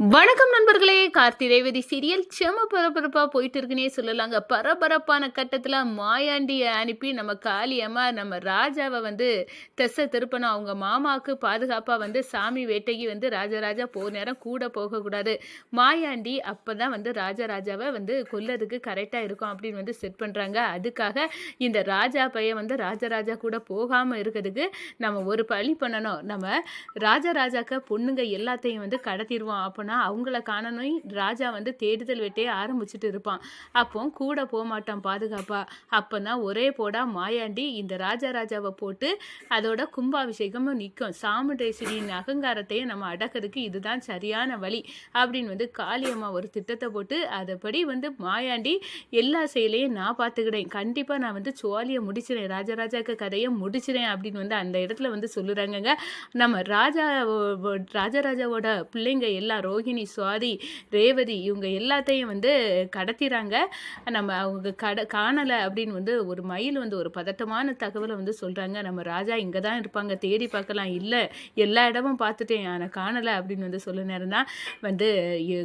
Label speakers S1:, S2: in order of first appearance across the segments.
S1: வணக்கம் நண்பர்களே. கார்த்தி ரேவதி சீரியல் செம பரபரப்பாக போயிட்டு இருக்குன்னே சொல்லலாங்க. பரபரப்பான கட்டத்தில் மாயாண்டியை அனுப்பி நம்ம காளியம்மா நம்ம ராஜாவை வந்து தெச திருப்பணும். அவங்க மாமாவுக்கு பாதுகாப்பாக வந்து சாமி வேட்டைக்கு வந்து ராஜராஜா போகிற நேரம் கூட போகக்கூடாது. மாயாண்டி அப்போ தான் வந்து ராஜராஜாவை வந்து கொல்லறதுக்கு கரெக்டாக இருக்கும் அப்படின்னு வந்து செட் பண்ணுறாங்க அதுக்காக இந்த ராஜா பையன் வந்து ராஜராஜா கூட போகாமல் இருக்கிறதுக்கு நம்ம ஒரு பழி பண்ணணும். நம்ம ராஜராஜாக்க பொண்ணுங்க எல்லாத்தையும் வந்து கடத்திடுவோம். அப்போனா அவங்கள காணணும் ராஜா வந்து தேடுதல் வேட்டையை ஆரம்பிச்சுட்டு இருப்பான். அப்போ கூட போக மாட்டான் பாதுகாப்பா. அப்போ தான் ஒரே போடா மாயாண்டி இந்த ராஜாராஜாவை போட்டு அதோட கும்பாபிஷேகமும் நிற்கும் சாமுண்டேஸ்வரியின் அகங்காரத்தையும் நம்ம அடக்கிறதுக்கு இதுதான் சரியான வழி அப்படின்னு வந்து காளியம்மா ஒரு திட்டத்தை போட்டு அதைப்படி வந்து மாயாண்டி எல்லா செயலையும் நான் பார்த்துக்கிட்டேன் கண்டிப்பாக நான் வந்து சோழியை முடிச்சிடேன் ராஜராஜாக்கு கதையை முடிச்சிடேன் அப்படின்னு வந்து அந்த இடத்துல வந்து சொல்லுறாங்கங்க. நம்ம ராஜா ராஜாராஜாவோட பிள்ளைங்க எல்லாரும் ரோஹிணி சுவாதி ரேவதி இவங்க எல்லாத்தையும் வந்து கடத்திறாங்க. நம்ம அவங்க கட காணலை அப்படின்னு வந்து ஒரு மயில் வந்து ஒரு பதட்டமான தகவலை வந்து சொல்கிறாங்க நம்ம ராஜா இங்கே தான் இருப்பாங்க தேடி பார்க்கலாம். இல்லை எல்லா இடமும் பார்த்துட்டேன் ஆனால் காணலை அப்படின்னு வந்து சொல்ல நேரம் தான் வந்து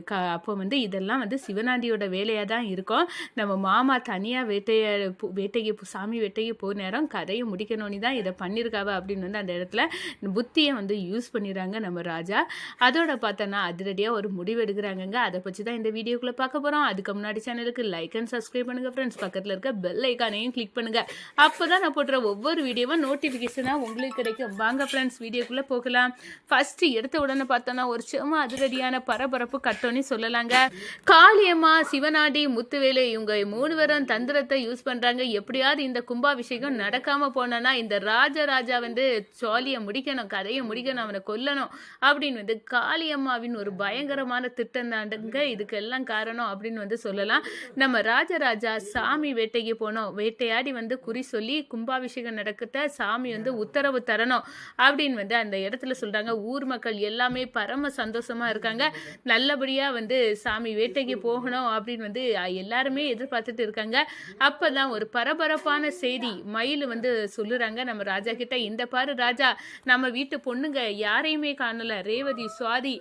S1: க அப்போ வந்து இதெல்லாம் வந்து சிவனாண்டியோட வேலையாக தான் இருக்கும். நம்ம மாமா தனியாக வேட்டைய வேட்டைக்கு சாமி வேட்டைக்கு போகிற நேரம் கதையை முடிக்கணும்னு தான் இதை பண்ணியிருக்காவ அப்படின்னு வந்து அந்த இடத்துல புத்தியை வந்து யூஸ் பண்ணிடுறாங்க நம்ம ராஜா. அதோட பார்த்தோன்னா அதிரடியாக ஒரு முடிவு எடுக்கிறாங்கங்க. அதை பற்றி தான் இந்த வீடியோக்குள்ளே பார்க்க போகிறோம் அதுக்கு முன்னாடி சேனலுக்கு லைக் அண்ட் சப்ஸ்கிரைப் பண்ணுங்கள் ஃப்ரெண்ட்ஸ் பக்கத்தில் இருக்க பெல் ஐக்கானையும் கிளிக் பண்ணுங்கள் அப்போ தான் நான் போடுற ஒவ்வொரு வீடியோவும் நோட்டிஃபிகேஷனாக உங்களுக்கு கிடைக்கும். வாங்க ஃப்ரெண்ட்ஸ் வீடியோக்குள்ளே போகலாம். ஃபஸ்ட்டு எடுத்த உடனே பார்த்தோன்னா ஒரு சும்மா அதிரடியான பரபரப்பு கட்டோன்னு சொல்லலாங்க. காளியம்மா சிவனாடி முத்துவேலு இவங்க மூணு பேரும் தந்திரத்தை யூஸ் பண்ணுறாங்க எப்படியாவது இந்த கும்பாபிஷேகம் நடக்காமல் போனோன்னா இந்த ராஜராஜா வந்து சோழியை முடிக்கணும் கதையை முடிக்கணும் அவனை கொல்லணும் அப்படின்னு வந்து காளியம்மாவின் ஒரு பயங்கரமான திட்டம் தாண்டுங்க இதுக்கெல்லாம் காரணம் அப்படின்னு வந்து சொல்லலாம். நம்ம ராஜராஜா சாமி வேட்டைக்கு போனோம். வேட்டையாடி வந்து குறி சொல்லி கும்பாபிஷேகம் நடக்கத்த சாமி வந்து உத்தரவு தரணும் அப்படின்னு வந்து அந்த இடத்துல சொல்றாங்க. ஊர் மக்கள் எல்லாமே பரம சந்தோஷமா இருக்காங்க. நல்லபடியா வந்து சாமி வேட்டைக்கு போகணும் அப்படின்னு வந்து எல்லாருமே எதிர்பார்த்துட்டு இருக்காங்க. அப்பதான் ஒரு பரபரப்பான செய்தி மயில் வந்து சொல்லுறாங்க. நம்ம ராஜா கிட்ட இந்த பாரு ராஜா நம்ம வீட்டு பொண்ணுங்க யாரையுமே காணல. ரேவதி சுவாதி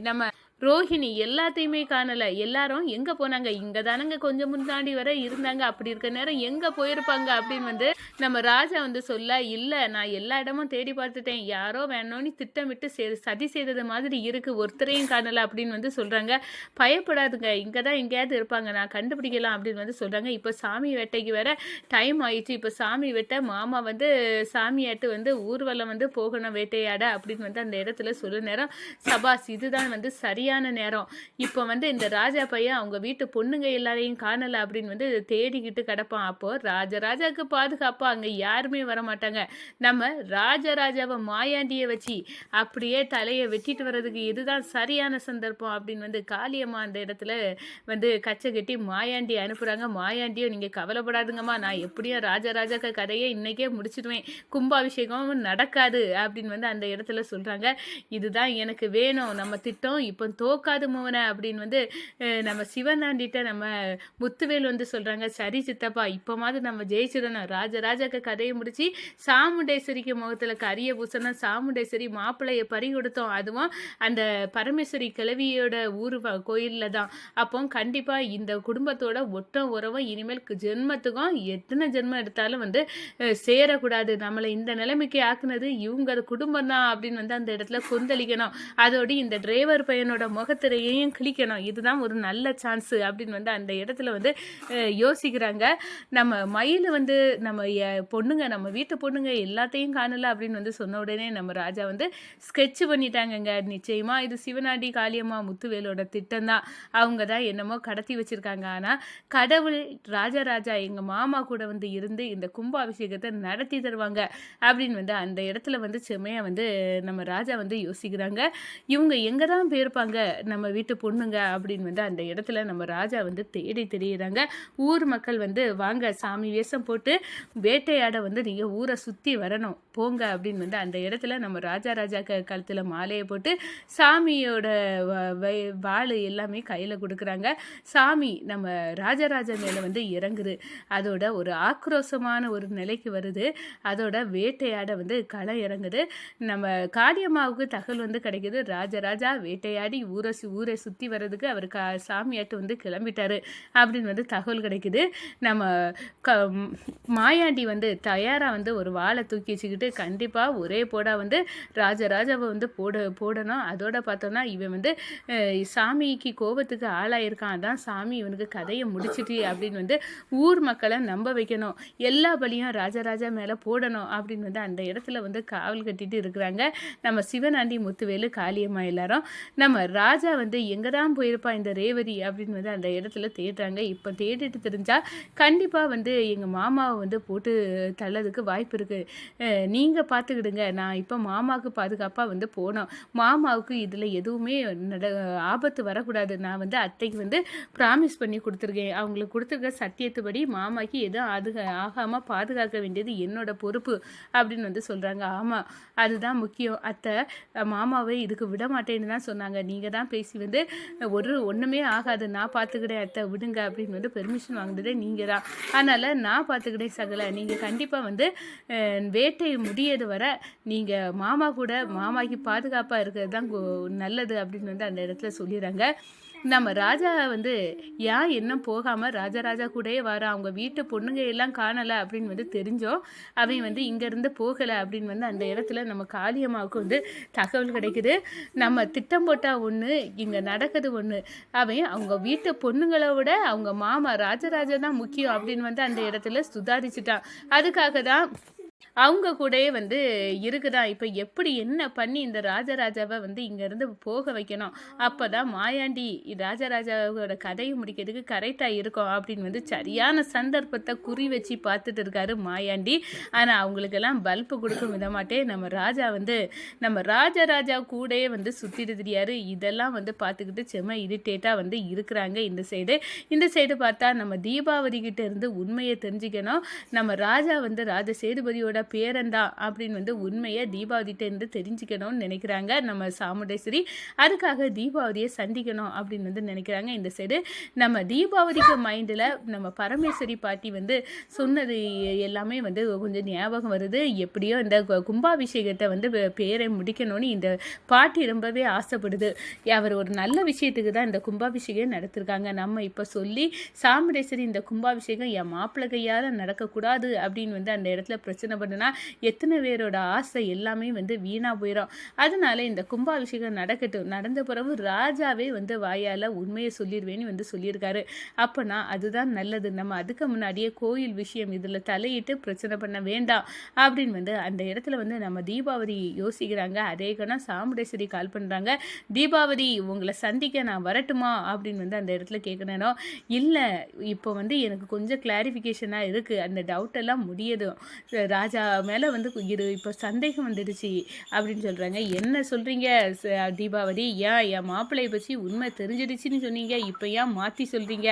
S1: ஏ, நம்ம ரோஹிணி எல்லாத்தையுமே காணலை. எல்லாரும் எங்கே போனாங்க? இங்கே தானங்க கொஞ்சம் முன்னாடி வரை இருந்தாங்க. அப்படி இருக்க நேரம் எங்கே போயிருப்பாங்க அப்படின்னு வந்து நம்ம ராஜா வந்து சொல்ல இல்லை நான் எல்லா இடமும் தேடி பார்த்துட்டேன். யாரோ வேணும்னு திட்டமிட்டு சே சதி செய்தது மாதிரி இருக்குது ஒருத்தரையும் காணலை. அப்படின்னு வந்து சொல்கிறாங்க பயப்படாதுங்க. இங்கே தான் எங்கேயாவது இருப்பாங்க. நான் கண்டுபிடிக்கலாம் அப்படின்னு வந்து சொல்கிறாங்க இப்போ சாமி வேட்டைக்கு வேற டைம் ஆயிடுச்சு. இப்போ சாமி வெட்ட மாமா வந்து சாமியாட்டு வந்து ஊர்வலம் வந்து போகணும் வேட்டையாட அப்படின்னு வந்து அந்த இடத்துல சொல்ல நேரம் சபாஸ் இதுதான் வந்து சரியாக சரியான நேரம். இப்போ வந்து இந்த ராஜா பையன் அவங்க வீட்டு பொண்ணுங்க எல்லாரையும் காணல அப்படின்னு வந்து தேடிக்கிட்டு கிடப்பான். அப்போ ராஜராஜாவுக்கு பாதுகாப்பா அங்க யாருமே வர மாட்டாங்க நம்ம ராஜராஜாவை மாயாண்டியை வச்சு அப்படியே தலையை வெட்டிட்டு வர்றதுக்கு இதுதான் சரியான சந்தர்ப்பம் அப்படின்னு வந்து காளியம்மா அந்த இடத்துல வந்து கச்சை கட்டி மாயாண்டி அனுப்புறாங்க. மாயாண்டியோ நீங்க கவலைப்படாதுங்கம்மா. நான் எப்படியும் ராஜராஜாக்க கதையை இன்னைக்கே முடிச்சிடுவேன். கும்பாபிஷேகம் நடக்காது அப்படின்னு வந்து அந்த இடத்துல சொல்றாங்க. இதுதான் எனக்கு வேணும். நம்ம திட்டம். இப்போ தோக்காது மோன அப்படின்னு வந்து நம்ம சிவனாண்டிட்ட நம்ம முத்துவேல் வந்து சொல்கிறாங்க சரி சித்தப்பா இப்போமாவது நம்ம ஜெயிச்சிடணும். ராஜராஜாக்கு கதையை முடித்து சாமுண்டேஸ்வரிக்கு முகத்தில் கரிய பூசணும் சாமுண்டேஸ்வரி மாப்பிள்ளையை பறி கொடுத்தோம். அதுவும் அந்த பரமேஸ்வரி கிழவியோட ஊர் கோயிலில் தான். அப்போ கண்டிப்பாக இந்த குடும்பத்தோட ஒட்டம் உறவும் இனிமேல் ஜென்மத்துக்கும் எத்தனை ஜென்மம் எடுத்தாலும் வந்து சேரக்கூடாது. நம்மளை இந்த நிலைமைக்கு ஆக்குனது இவங்க குடும்பம் தான் அப்படின்னு வந்து அந்த இடத்துல கொந்தளிக்கணும். அதோடு இந்த டிரைவர் பையனோட முகத்திரையையும் கிழிக்கணும். இதுதான் ஒரு நல்ல சான்ஸு அப்படின்னு வந்து அந்த இடத்துல வந்து யோசிக்கிறாங்க. நம்ம மயில் வந்து நம்ம பொண்ணுங்க நம்ம வீட்டு பொண்ணுங்க எல்லாத்தையும் காணல அப்படின்னு வந்து சொன்ன உடனே நம்ம ராஜா வந்து ஸ்கெட்ச் பண்ணிட்டாங்கங்க. நிச்சயமாக இது சிவநாடி காளியம்மா முத்துவேலோட திட்டம் தான் அவங்க தான் என்னமோ கடத்தி வச்சுருக்காங்க. ஆனால் கடவுள் ராஜாராஜா எங்கள் மாமா கூட வந்து இருந்து இந்த கும்பாபிஷேகத்தை நடத்தி தருவாங்க அப்படின்னு வந்து அந்த இடத்துல வந்து செம்மையாக வந்து நம்ம ராஜா வந்து யோசிக்கிறாங்க. இவங்க எங்கே தான் போயிருப்பாங்க? நம்ம வீட்டு பொண்ணுங்க அப்படின்னு வந்து அந்த இடத்துல நம்ம ராஜா வந்து தேடி தெரியுறாங்க. ஊர் மக்கள் வந்து வாங்க சாமி வேஷம் போட்டு வேட்டையாட வந்து நீங்கள் ஊரை சுற்றி வரணும். போங்க அப்படின்னு வந்து அந்த இடத்துல நம்ம ராஜா ராஜா க கழுத்துல மாலையை போட்டு சாமியோட வ- எல்லாமே கையில் கொடுக்குறாங்க. சாமி நம்ம ராஜராஜா மேலே வந்து இறங்குது. அதோட ஒரு ஆக்ரோஷமான ஒரு நிலைக்கு வருது. அதோட வேட்டையாட வந்து களை இறங்குது. நம்ம காளியம்மாவுக்கு தகவல் வந்து கிடைக்குது. ராஜராஜா வேட்டையாடி ஊரை சு ஊரை சுற்றி வர்றதுக்கு அவர் க சாமியாட்டு வந்து கிளம்பிட்டாரு அப்படின்னு வந்து தகவல் கிடைக்குது. நம்ம க மாயாண்டி வந்து தயாராக வந்து ஒரு வாழை தூக்கி வச்சுக்கிட்டு கண்டிப்பாக ஒரே போடா வந்து ராஜராஜாவை வந்து போட போடணும். அதோட பார்த்தோன்னா இவன் வந்து சாமிக்கு கோபத்துக்கு ஆளாயிருக்கான். அதான் சாமி இவனுக்கு கதையை முடிச்சிட்டு அப்படின்னு வந்து ஊர் மக்களை நம்ப வைக்கணும். எல்லா பலியும் ராஜராஜா மேலே போடணும் அப்படின்னு வந்து அந்த இடத்துல வந்து காவல் கட்டிட்டு இருக்கிறாங்க. நம்ம சிவனாண்டி முத்துவேலு காளியம்மா எல்லாரும். நம்ம ராஜா வந்து எங்கே தான் போயிருப்பா இந்த ரேவதி அப்படின்னு வந்து அந்த இடத்துல தேடுறாங்க. இப்போ தேடிட்டு தெரிஞ்சால் கண்டிப்பாக வந்து எங்கள் மாமாவை வந்து போட்டு தள்ளதுக்கு வாய்ப்பு இருக்குது நீங்கள் பார்த்துக்கிடுங்க நான் இப்போ மாமாவுக்கு பாதுகாப்பாக வந்து போனோம். மாமாவுக்கு இதில் எதுவுமே நட ஆபத்து வரக்கூடாது. நான் வந்து அத்தைக்கு வந்து ப்ராமிஸ் பண்ணி கொடுத்துருக்கேன். அவங்களுக்கு கொடுத்துருக்க சத்தியத்துப்படி மாமாக்கு எதுவும் அது ஆகாமல் பாதுகாக்க வேண்டியது என்னோட பொறுப்பு அப்படின்னு வந்து சொல்கிறாங்க ஆமாம் அதுதான் முக்கியம். அத்தை மாமாவை இதுக்கு விட மாட்டேன்னு தான் சொன்னாங்க. நீ நீங்கள் தான் பேசி வந்து ஒரு ஒன்றுமே ஆகாது. நான் பார்த்துக்கிட்டேன் அத்தை விடுங்க அப்படின்னு வந்து பெர்மிஷன் வாங்கினதே நீங்கள் தான் அதனால் நான் பார்த்துக்கிட்டேன் சகல. நீங்கள் கண்டிப்பாக வந்து வேட்டை முடியது வர நீங்கள் மாமா கூட மாமாக்கு பாதுகாப்பாக இருக்கிறது தான் நல்லது அப்படின்னு வந்து அந்த இடத்துல சொல்லிடுறாங்க. நம்ம ராஜா வந்து ஏன் இன்னும் போகாமல் ராஜராஜா கூடயே வர. அவங்க வீட்டு பொண்ணுங்க எல்லாம் காணலை அப்படின்னு வந்து தெரிஞ்சோம் அவன் வந்து இங்கேருந்து போகலை அப்படின்னு வந்து அந்த இடத்துல நம்ம காளியம்மாவுக்கு வந்து தகவல் கிடைக்குது. நம்ம திட்டம் போட்டால் ஒன்று இங்கே நடக்குது ஒன்று அவன் அவங்க வீட்டு பொண்ணுங்களை விட அவங்க மாமா ராஜராஜா தான் முக்கியம் அப்படின்னு வந்து அந்த இடத்துல சுதாரிச்சிட்டான். அதுக்காக தான் அவங்க கூடயே வந்து இருக்குதான் இப்போ எப்படி என்ன பண்ணி இந்த ராஜராஜாவை வந்து இங்கேருந்து போக வைக்கணும்? அப்போ தான் மாயாண்டி ராஜராஜாவோட கதையை முடிக்கிறதுக்கு கரெக்டாக இருக்கும் அப்படின்னு வந்து சரியான சந்தர்ப்பத்தை குறி வச்சு பார்த்துட்டு இருக்காரு மாயாண்டி. ஆனால் அவங்களுக்கெல்லாம் பல்பு கொடுக்கும் விதமாட்டே நம்ம ராஜா வந்து நம்ம ராஜராஜா கூடயே வந்து சுற்றிட்டு தெரியாரு இதெல்லாம் வந்து பார்த்துக்கிட்டு செம்ம இரிட்டேட்டாக வந்து இருக்கிறாங்க இந்த சைடு இந்த சைடு பார்த்தா நம்ம தீபாவதி கிட்ட இருந்து உண்மையை தெரிஞ்சுக்கணும். நம்ம ராஜா வந்து ராஜ சேதுபதியோட விட பேரன் தான் அப்படின்னு வந்து உண்மையை தீபாவதிட்ட இருந்து தெரிஞ்சுக்கணும்னு நினைக்கிறாங்க நம்ம சாமுண்டேஸ்வரி. அதுக்காக தீபாவதியை சந்திக்கணும் அப்படின்னு வந்து நினைக்கிறாங்க. இந்த சைடு நம்ம தீபாவதிக்கு மைண்டில் நம்ம பரமேஸ்வரி பாட்டி வந்து சொன்னது எல்லாமே வந்து கொஞ்சம் ஞாபகம் வருது. எப்படியோ இந்த கும்பாபிஷேகத்தை வந்து பேரை முடிக்கணும்னு இந்த பாட்டி ரொம்பவே ஆசைப்படுது. அவர் ஒரு நல்ல விஷயத்துக்கு தான் இந்த கும்பாபிஷேகம் நடத்திருக்காங்க. நம்ம இப்போ சொல்லி சாமுண்டேஸ்வரி இந்த கும்பாபிஷேகம் என் மாப்பிள்ளை கையால் நடக்கக்கூடாது அப்படின்னு வந்து அந்த இடத்துல பிரச்சனை பண்ணுனா எத்தனை பேரோட ஆசை எல்லாமே வந்து வீணாக போயிடும் அதனால இந்த கும்பாபிஷேகம் நடக்கட்டும். நடந்த பிறகு ராஜாவே வந்து வாயால் உண்மையை சொல்லிடுவேன்னு வந்து சொல்லியிருக்காரு. அப்போனா அதுதான் நல்லது. நம்ம அதுக்கு முன்னாடியே கோயில் விஷயம் இதில் தலையிட்டு பிரச்சனை பண்ண வேண்டாம் அப்படின்னு வந்து அந்த இடத்துல வந்து நம்ம தீபாவதி யோசிக்கிறாங்க. அதே கணம் சாமுடேஸ்வரி கால் பண்ணுறாங்க தீபாவதி உங்களை சந்திக்க நான் வரட்டுமா? அப்படின்னு வந்து அந்த இடத்துல கேட்கணும் இல்லை இப்போ வந்து எனக்கு கொஞ்சம் கிளாரிஃபிகேஷனாக இருக்குது அந்த டவுட்டெல்லாம் முடியதும் ராஜா மேலே வந்து இரு இப்போ சந்தேகம் வந்துடுச்சு அப்படின்னு சொல்கிறாங்க என்ன சொல்கிறீங்க தீபாவளி? ஏன் என் மாப்பிள்ளையை பற்றி உண்மை தெரிஞ்சிடுச்சின்னு சொன்னீங்க இப்போ ஏன் மாற்றி சொல்கிறீங்க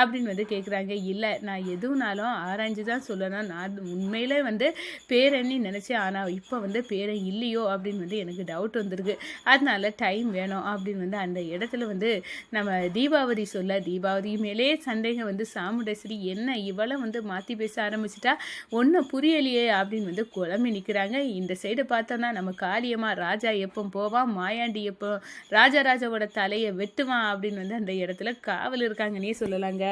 S1: அப்படின்னு வந்து கேட்குறாங்க இல்லை நான் எதுனாலும் ஆராய்ஞ்சு தான் சொல்லணும். நான் உண்மையிலே வந்து பேரண்ணி நினச்சேன். ஆனால் இப்போ வந்து பேரன் இல்லையோ அப்படின்னு வந்து எனக்கு டவுட் வந்திருக்கு. அதனால டைம் வேணும் அப்படின்னு வந்து அந்த இடத்துல வந்து நம்ம தீபாவளி சொல்ல தீபாவளி மேலே சந்தேகம் வந்து சாமுண்டேஸ்வரி என்ன இவளை வந்து மாற்றி பேச ஆரம்பிச்சிட்டா? ஒன்றும் புரியலையே அப்படின்னு வந்து குழம்பி நிற்கிறாங்க இந்த சைடு பார்த்தோன்னா நம்ம காளியம்மா ராஜா எப்போ போவான் மாயாண்டி எப்போ ராஜாராஜாவோட தலையை வெட்டுவான் அப்படின்னு வந்து அந்த இடத்துல காவல் இருக்காங்கன்னே சொல்லலாங்க.